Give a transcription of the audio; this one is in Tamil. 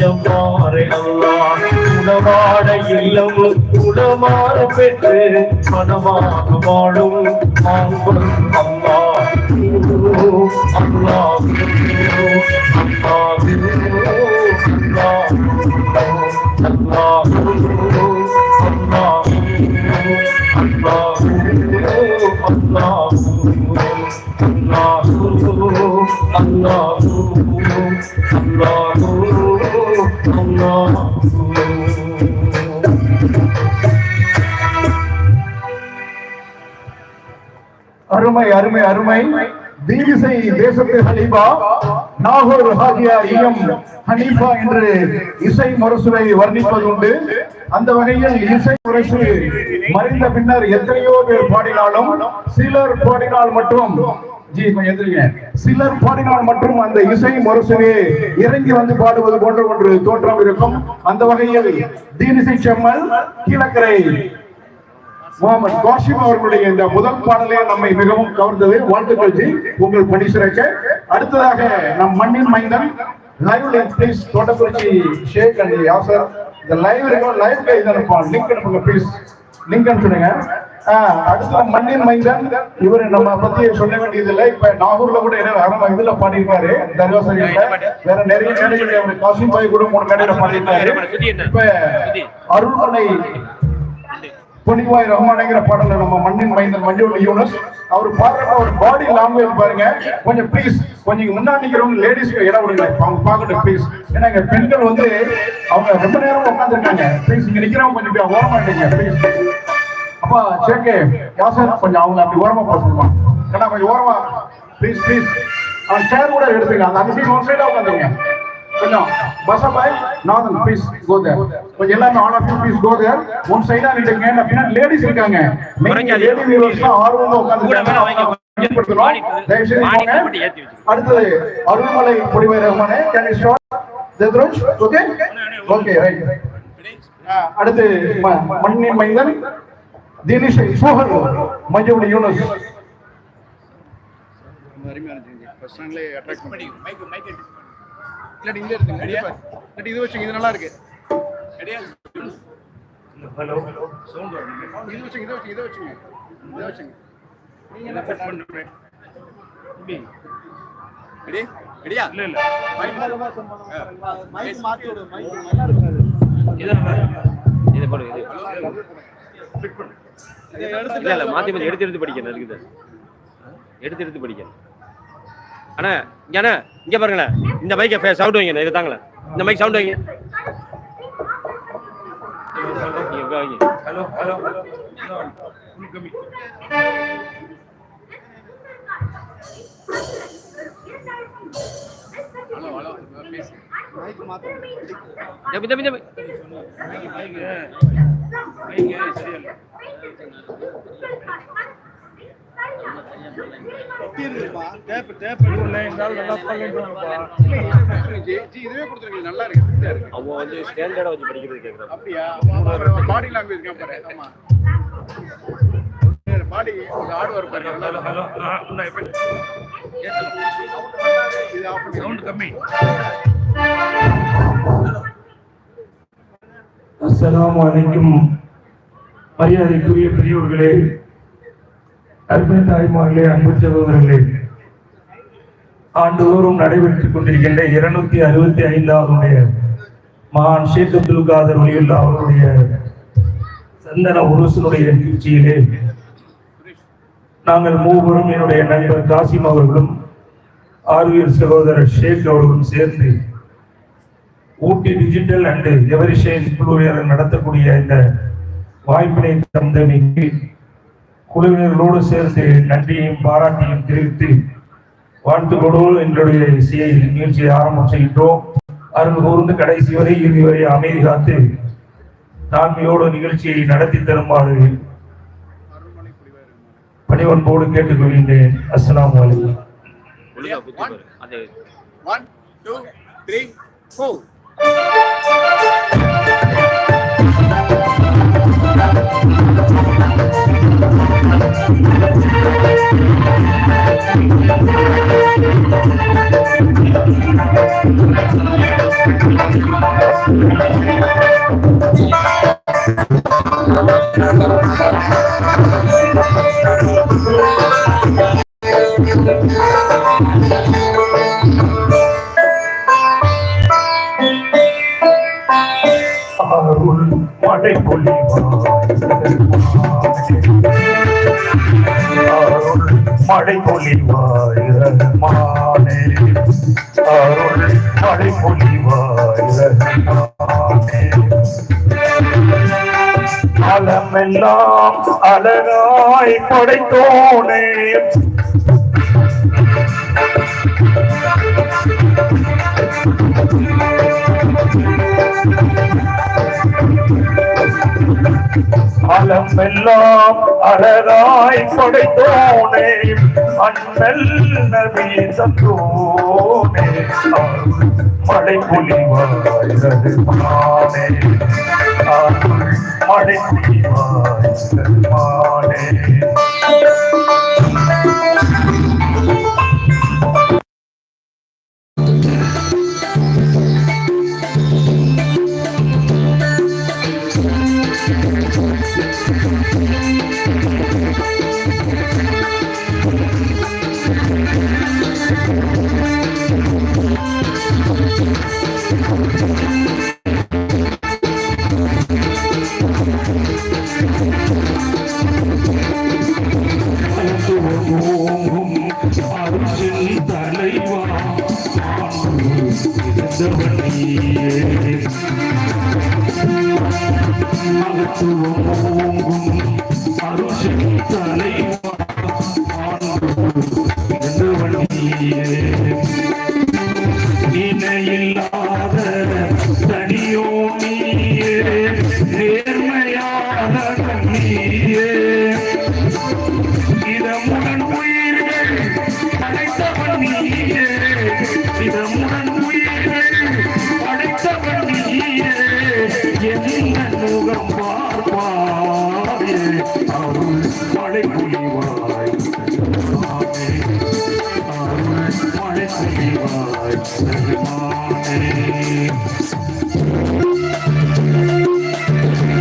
ஜம்மாரே அல்லாஹ் உணவாட இல்லம் உணவார பெற்று மனமாக வாழும் அம்மா அல்லாஹ் அல்லாஹ் அருமை அருமை அருமை. தீவிசை தேசத்து ஹலீபா நாகூர் ஹாஜியா இயம் ஹனீஃபா என்று இசை முரசுரை வர்ணிப்பதுண்டு. அந்த வகையில் இசை முரசு மறைந்த பின்னர் எத்தனையோ பேர் பாடினாலும் சிலர் பாடினால் மட்டும் ஜி கொஞ்சம் எதிரிங்க சிலர் பாடினால் மட்டும் அந்த இசை மறுசுவே இறங்கி வந்து பாடுவது போன்ற ஒன்று தோற்றம் இருக்கும். அந்த வகையில் தீனிசை செம்மல் கீழக்கரை முகமது காஷிம் அவர்களுடைய இந்த முதல் பாடலே நம்மை மிகவும் கவர்ந்தது. வாழ்த்துக்கள் ஜி உங்கள் பணி சிறக்க. அடுத்ததாக நம் மண்ணின் மைந்தன் live link please Thottakurichi Sheikh and Yasar இந்த லைவ் இருக்கும் லைவ் இது அனுப்போம் லிங்க் அனுப்புங்க ப்ளீஸ் லிங்க் அனுப்புங்க அடுத்த மண்ணின் மைந்தன் இவர் நம்ம பத்தி சொல்ல வேண்டியதில்லை. இப்ப நாகூர்ல கூட என்ன இதுல பாடியிருக்காரு தர்வாசரியில வேற நிறைய மேடைகள் அவர் காசிம் பாய் கூட மூணு மேடையில பாடியிருக்காரு. இப்ப ரஹ்மானுங்கிற பாடல நம்ம மண்ணின் மைந்தன் மஞ்சள் யூனஸ் அவர் பாடுறப்ப ஒரு பாடி லாங்குவேஜ் பாருங்க. கொஞ்சம் ப்ளீஸ் கொஞ்சம் முன்னாடி நிக்கிறவங்க லேடிஸ்க்கு இடம் விடுங்க அவங்க பார்க்கட்டும் ப்ளீஸ் ஏன்னா இங்க பெண்கள் வந்து அவங்க ரொம்ப நேரம் உட்காந்துருக்காங்க ப்ளீஸ் இங்க நிக்கிறவங்க கொஞ்சம் இப்படி ஓரமா இல்லைங்க ப்ளீஸ் அப்பா சேகே யாசர் கொஞ்சம் அவங்க அப்படி ஓரமா போட்டுமா ஏன்னா கொஞ்சம் ஓரமா. ப்ளீஸ் ப்ளீஸ் அவன் சேர் கூட எடுத்துங்க அந்த அந்த சைடு ஒன் சைடா உட்காந்துருங்க. கொஞ்சம் பசபாய் நாதன் ப்ளீஸ் கோ தேர் கொஞ்சம் எல்லாமே all of you please go there one சைடா நின்னுங்க நான் பின்னாடி லேடிஸ் இருக்காங்க. லேடி வியூவர்ஸ்லாம் ஆர்வமா உட்கார்ந்து. அடுத்தது அருள்மலை பொடிவை ரஹ்மானே கேன் யூ ஸ்டார்ட் தேத்ரோஜ் ஓகே ஓகே ரைட் அடுத்து மண்ணின் மைந்தன். தினேஷ் சோஹர் மஞ்சள் யூனஸ். அருமையான சேஞ்ச் ஃபர்ஸ்ட் சாங்லே மைக் மைக் இல்லாட்டி இல்லாட்டி இது வச்சுங்க இது நல்லா இருக்கு ஹலோ வச்சுங்க வச்சுங்க இதை இதை வச்சுங்க என்ன ரெடியா இல்ல இல்ல மைக் மாத்தி விடு மைக் நல்லா இருக்காது இது போடு இது இதை இல்ல இல்ல மாத்தி மாத்தி எடுத்து எடுத்து படிக்கணும் இருக்குது எடுத்து எடுத்து படிக்கணும். அண்ணா இங்க அண்ணா இங்க பாருங்களேன். இந்த மைக்கை சவுண்ட் வைங்க இதை தாங்களேன் இந்த மைக் சவுண்ட் வைங்க. ஹலோ ஹலோ தம்பி தம்பி தம்பி அவங்க வந்து ஸ்டாண்டர்டா வச்சு படிக்கிறது கேட்குறாங்க அப்படியா? பாடி லாங்குவேஜ் கேட்பாரு. ஆமா. பாடி ஆடு வர பாரு நல்லா ஹலோ இது ஆஃப் சவுண்ட் கம்மி. அஸ்லாம் வலைக்கும் மரியாதைக்குரிய பெரியோர்களே அருமை தாய்மார்களே அன்பு சகோதரர்களே ஆண்டுதோறும் நடைபெற்றுக் கொண்டிருக்கின்ற இருநூத்தி அறுபத்தி ஐந்தாவதுடைய மகான் ஷேக் அப்துல் காதர் வலியுல்லா அவருடைய சந்தன உருசனுடைய நிகழ்ச்சியிலே நாங்கள் மூவரும் என்னுடைய நண்பர் காசிம் அவர்களும் ஆர்வியர் சகோதரர் ஷேக் அவர்களும் சேர்ந்து ஊட்டி டிஜிட்டல் அண்ட் எவரிஷேன் குழுவினர் நடத்தக்கூடிய இந்த வாய்ப்பினை தந்தமைக்கு குழுவினர்களோடு சேர்ந்து நன்றியையும் பாராட்டியும் தெரிவித்து வாழ்த்துக்களோடு எங்களுடைய இசையை நிகழ்ச்சியை ஆரம்பம் செய்கின்றோம். அருள் கூர்ந்து கடைசி வரை இறுதி வரை அமைதி காத்து தாழ்மையோடு நிகழ்ச்சியை நடத்தி தருமாறு பணிவன்போடு கேட்டுக்கொள்கின்றேன். அஸ்ஸலாமு அலைக்கும். ஒழுங்கா குத்தி பாரு. அது ஒன் டூ மழை பொழிவாய் மழை பொழிவாய் ரஹ்மானே அருள் மழை பொழிவாய் ரஹ்மானே அலமெல்லாம் அழகாய் படைத்தோனே உள்ளம் அலமெல்லாம் அழகாய் படைத்தோனே. அண்ணல் நபி மழை பொழிவாய் ரஹ்மானே அருள் மழை பொழிவாய் மானே. போற்றுவோம் அருஷன் தலை நினையில்லாத தனியோ நீயே நீயே இதமுடன்